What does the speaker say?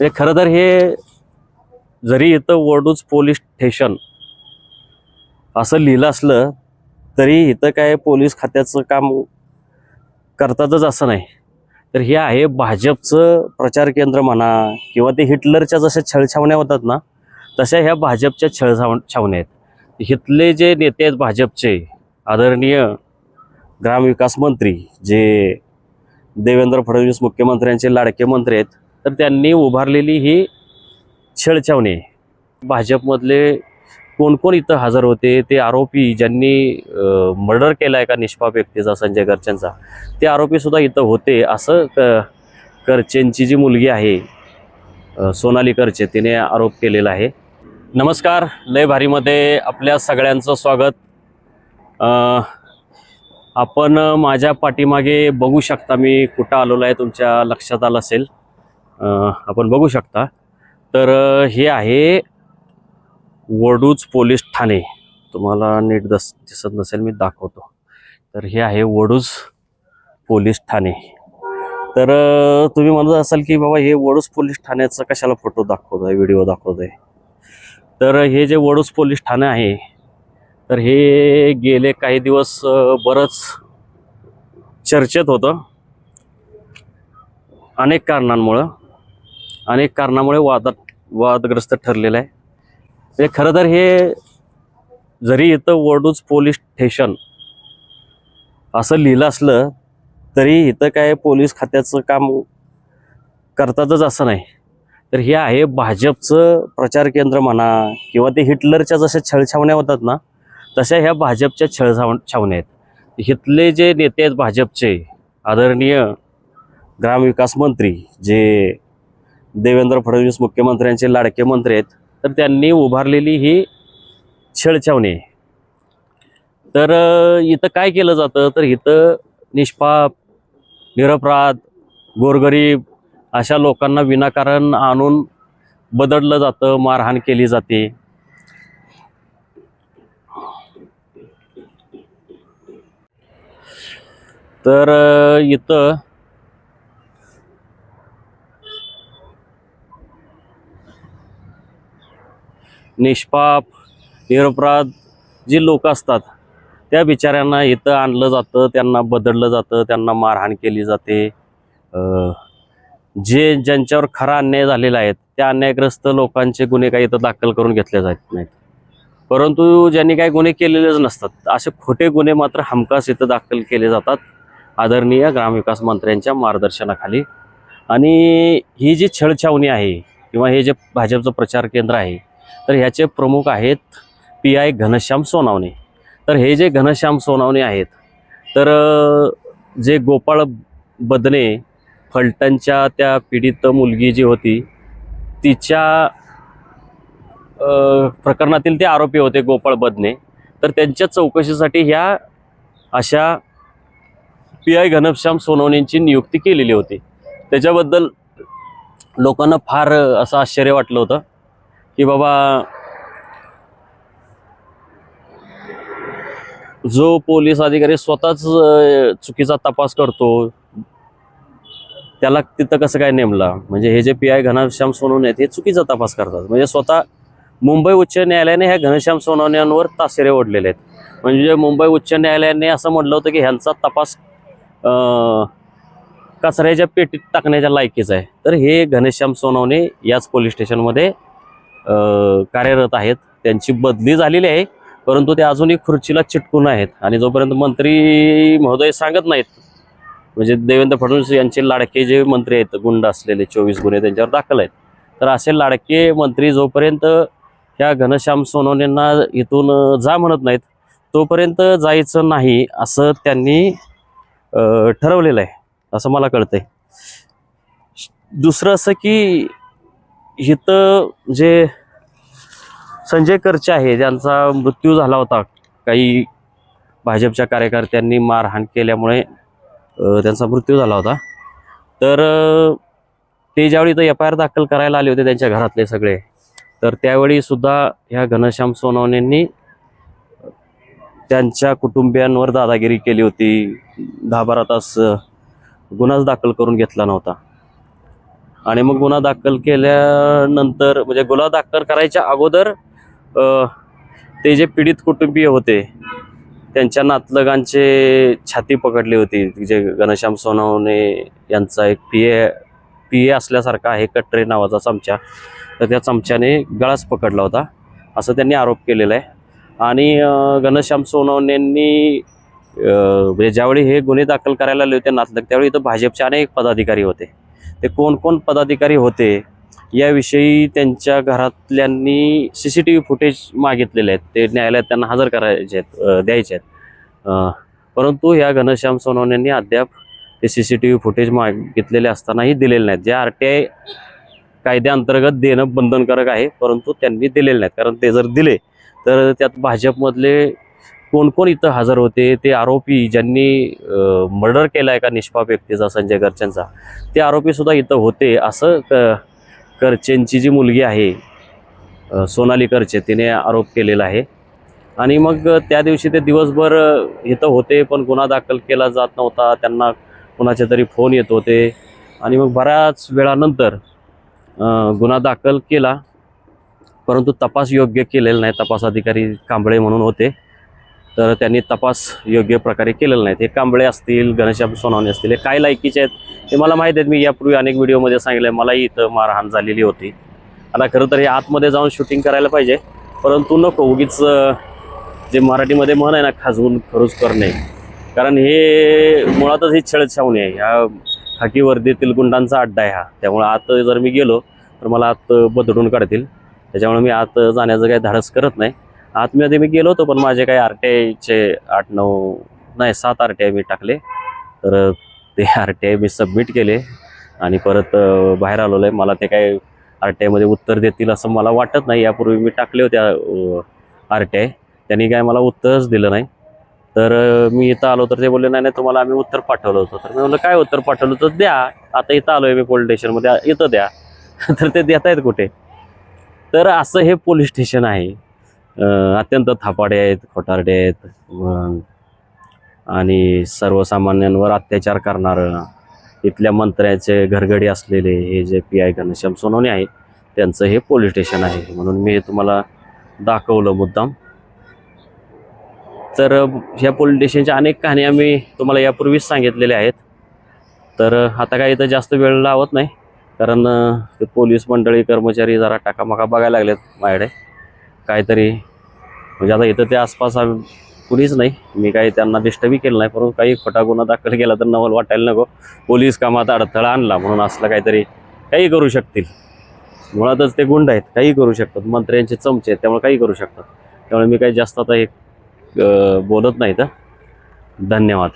म्हणजे खरं तर हे जरी इथं वडूज पोलीस स्टेशन असं लिहिलं असलं तरी इथं काय पोलीस खात्याचं काम करतातच असं नाही. तर हे आहे भाजपचं प्रचार केंद्र म्हणा किंवा ते हिटलरच्या जशा छळछावण्या होतात ना तशा ह्या भाजपच्या छळछाव छावण्या आहेत. हिथले जे नेते आहेत भाजपचे आदरणीय ग्रामविकास मंत्री जे देवेंद्र फडणवीस मुख्यमंत्र्यांचे लाडके मंत्री आहेत तर त्यांनी उभारलेली ही छेडछावणी. भाजपमधले कोण कोण इथं हजर होते ते आरोपी ज्यांनी मर्डर केला आहे का निष्पाप व्यक्तीचा संजय गरचेंचा ते आरोपी सुद्धा इथं होते असं क करचेंची जी मुलगी आहे सोनाली करचे तिने आरोप केलेला आहे. नमस्कार लय भारीमध्ये आपल्या सगळ्यांचं स्वागत. आपण माझ्या पाठीमागे बघू शकता मी कुठं आलेलो आहे तुमच्या लक्षात आलं असेल. आपण बघू शकता. तर हे आहे वडूज पोलीस ठाणे. तुम्हाला नीट दस दिसत नसेल मी दाखवतो. तर हे आहे वडूज पोलीस ठाणे. तर तुम्ही म्हणत असाल की बाबा हे वडूज पोलीस ठाण्याचा कशाला फोटो दाखवतोय व्हिडिओ दाखवतोय? तर हे जे वडूज पोलीस ठाणे आहे तर हे गेले काही दिवस बरंच चर्चेत होतं. अनेक कारणांमुळं. अनेक कारणामुळे वादात वादग्रस्त ठरलेलं आहे. म्हणजे खरं तर हे जरी इथं वडूज पोलीस स्टेशन असं लिहिलं असलं तरी इथं काय पोलीस खात्याचं काम करतातच असं नाही. तर हे आहे भाजपचं प्रचार केंद्र म्हणा किंवा ते हिटलरच्या जशा छळछावण्या होतात ना तशा ह्या भाजपच्या छळछाव छावण्या आहेत. हिथले जे नेते आहेत भाजपचे आदरणीय ग्रामविकास मंत्री जे देवेंद्र फडणवीस मुख्यमंत्र्यांचे लाडके मंत्री आहेत तर त्यांनी उभारलेली ही छेडछावणी आहे. तर इथं काय केलं जातं? तर इथं निष्पाप निरपराध गोरगरीब अशा लोकांना विनाकारण आणून बदडलं जातं मारहाण केली जाते. तर इथं निष्पाप निरपराध जी लोक असतात त्या बिचाऱ्यांना इथं आणलं जातं त्यांना बदललं जातं त्यांना मारहाण केली जाते. जे ज्यांच्यावर खरा अन्याय झालेला आहे त्या अन्यायग्रस्त लोकांचे गुन्हे काही इथं दाखल करून घेतले जात नाहीत. परंतु ज्यांनी काही गुन्हे केलेलेच नसतात असे खोटे गुन्हे मात्र हमखास इथं दाखल केले जातात आदरणीय ग्रामविकास मंत्र्यांच्या मार्गदर्शनाखाली. आणि ही जी छळछावणी आहे किंवा हे जे भाजपचं प्रचार केंद्र आहे तर ह्याचे प्रमुख आहेत पी आय घनश्याम सोनावणे. तर हे जे घनश्याम सोनावणे आहेत तर जे गोपाळ बदने फलटणच्या त्या पीडित मुलगी जी होती तिच्या प्रकरणातील ते आरोपी होते गोपाळ बदने. तर त्यांच्या चौकशीसाठी ह्या अशा पी आय घनश्याम सोनवणेंची नियुक्ती केलेली होती. त्याच्याबद्दल लोकांना फार असं आश्चर्य वाटलं होतं. की बाबा जो पोलीस अधिकारी स्वतःच चुकीचा तपास करतो त्याला तिथं कसं काय नेमला? म्हणजे हे J P I Ghanshyam Sonawane आहेत हे चुकीचा तपास करतात. म्हणजे स्वतः मुंबई उच्च न्यायालयाने ह्या घनश्याम सोनवण्यांवर तासेरे ओढलेले आहेत. म्हणजे मुंबई उच्च न्यायालयाने असं म्हटलं होतं की ह्यांचा तपास कचऱ्याच्या पेटीत टाकण्याच्या लायकीचा आहे. तर हे घनश्याम सोनवणे याच पोलीस स्टेशनमध्ये कार्यरत आहेत. त्यांची बदली झालेली आहे परंतु ते अजूनही खुर्चीला चिटकून आहेत. आणि जोपर्यंत मंत्री महोदय सांगत नाहीत म्हणजे देवेंद्र फडणवीस यांचे लाडके जे मंत्री आहेत गुंड असलेले चोवीस गुन्हे त्यांच्यावर दाखल आहेत तर असे लाडके मंत्री जोपर्यंत ह्या घनश्याम सोनवणेंना इथून जा म्हणत नाहीत तोपर्यंत जायचं नाही असं त्यांनी ठरवलेलं आहे असं मला कळतंय. दुसरं असं की इथं जे संजय करचे आहे ज्यांचा मृत्यू झाला होता काही भाजपच्या कार्यकर्त्यांनी मारहाण केल्यामुळे त्यांचा मृत्यू झाला होता. तर ते ज्यावेळी तर एफ आय आर दाखल करायला आले होते त्यांच्या घरातले सगळे तर त्यावेळी सुद्धा ह्या घनश्याम सोनवणेंनी त्यांच्या कुटुंबियांवर दादागिरी केली होती. दहा बारा तास गुन्हाच दाखल करून घेतला नव्हता. आणि मग गुन्हा दाखल केल्यानंतर म्हणजे गुन्हा दाखल करायच्या अगोदर ते जे पीडित कुटुंबीय होते त्यांच्या नातलगांचे छाती पकडली होती. जे घनश्याम सोनवणे यांचा एक पी ए पी ए असल्यासारखा आहे कट्रे नावाचा चमचा. तर त्या चमच्याने गळाच पकडला होता. असं त्यांनी आरोप केलेला आहे. आणि घनश्याम सोनवणेंनी म्हणजे ज्यावेळी हे गुन्हे दाखल करायला आले होते नातलग त्यावेळी इथं भाजपचे अनेक पदाधिकारी होते. ते कोण कोण पदाधिकारी होते याविषयी त्यांच्या घरातल्यांनी C C T V footage मागितलेले आहेत. ते न्यायालयात त्यांना हजर करायचे आहेत द्यायचे आहेत. परंतु ह्या घनश्याम सोनवणेंनी अद्याप ते C C T V footage मागितलेले असतानाही दिलेले नाहीत. जे आर टी आय कायद्याअंतर्गत देणं बंधनकारक आहे परंतु त्यांनी दिलेले नाहीत. कारण ते जर दिले तर त्यात भाजपमधले कोण कोण इथं हजर होते? ते आरोपी ज्यांनी मर्डर केला आहे का निष्पाप व्यक्तीचा संजय गर्चनचा ते आरोपीसुद्धा इथं होते. असं क करचेंची जी मुलगी आहे सोनाली करचे तिने आरोप केलेला आहे. आणि मग त्या दिवशी ते दिवसभर इथं होते पण गुन्हा दाखल केला जात नव्हता. त्यांना कुणाचे तरी फोन येत होते. आणि मग बऱ्याच वेळानंतर गुन्हा दाखल केला. परंतु तपास योग्य केलेला नाही. तपास अधिकारी कांबळे म्हणून होते. तर त्यांनी तपास योग्य प्रकारे केलेला नाही. हे कांबळे असतील घनश्याम सोनावणे असतील हे काय लायकीचे आहेत हे मला माहीत आहेत. मी यापूर्वी अनेक व्हिडिओमध्ये सांगितलं मलाही इथं मारहाण झालेली होती. आता खरं तर हे आतमध्ये जाऊन शूटिंग करायला पाहिजे परंतु नको उगीच जे मराठीमध्ये म्हण आहे ना खाजवून खरूज करणे कारण हे मुळातच ही छळछावणी आहे. ह्या खाकी वर्दीतील गुंडांचा अड्डा आहे हा. त्यामुळे आत जर मी गेलो तर मला आत बदडून काढतील. त्याच्यामुळे मी आत जाण्याचं काही धाडस करत नाही. आतमध्ये मी गेलो होतो पण माझे काही आर टी आयचे आठ नऊ नाही सात आर टी आय मी टाकले. तर ते आर टी आय मी सबमिट केले आणि परत बाहेर आलेलो आहे. मला ते काय आर टी आयमध्ये उत्तर देतील असं मला वाटत नाही. यापूर्वी मी टाकले होते आर टी आय त्यांनी काय मला उत्तरच दिलं नाही. तर मी इथं आलो तर ते बोलले नाही नाही तुम्हाला आम्ही उत्तर पाठवलं होतं. तर मी म्हणलं काय उत्तर पाठवलं तर द्या. आता इथं आलो आहे मी पोलीस स्टेशनमध्ये इथं द्या. तर ते देत आहेत कुठे? तर असं हे पोलीस स्टेशन आहे. अत्यंत थापाडे आहेत खोटारडे आहेत आणि सर्वसामान्यांवर अत्याचार करणारं इथल्या मंत्र्याचे घरगडी असलेले हे J P I Ghanshyam Sonawane आहेत त्यांचं हे पोलीस स्टेशन आहे. म्हणून मी हे तुम्हाला दाखवलं मुद्दाम. तर ह्या पोलीस स्टेशनच्या अनेक कहाण्या मी तुम्हाला यापूर्वीच सांगितलेल्या आहेत. तर आता काय इथं जास्त वेळ लावत नाही कारण ते पोलीस मंडळी कर्मचारी जरा टाकामाका बघायला लागलेत माझ्याकडे. काहीतरी म्हणजे आता इथं ते आसपास कुणीच नाही. मी काही त्यांना डिस्टर्बही केलं नाही परंतु काही खोटा गुन्हा दाखल केला तर नवल वाटायला नको. पोलीस कामात अडथळा आणला म्हणून असलं काहीतरी काही करू शकतील. मुळातच ते गुंड आहेत काही करू शकतात. मंत्र्यांचे चमचे आहेत त्यामुळे काही करू शकतात. त्यामुळे मी काही जास्त आता हे बोलत नाही तर धन्यवाद.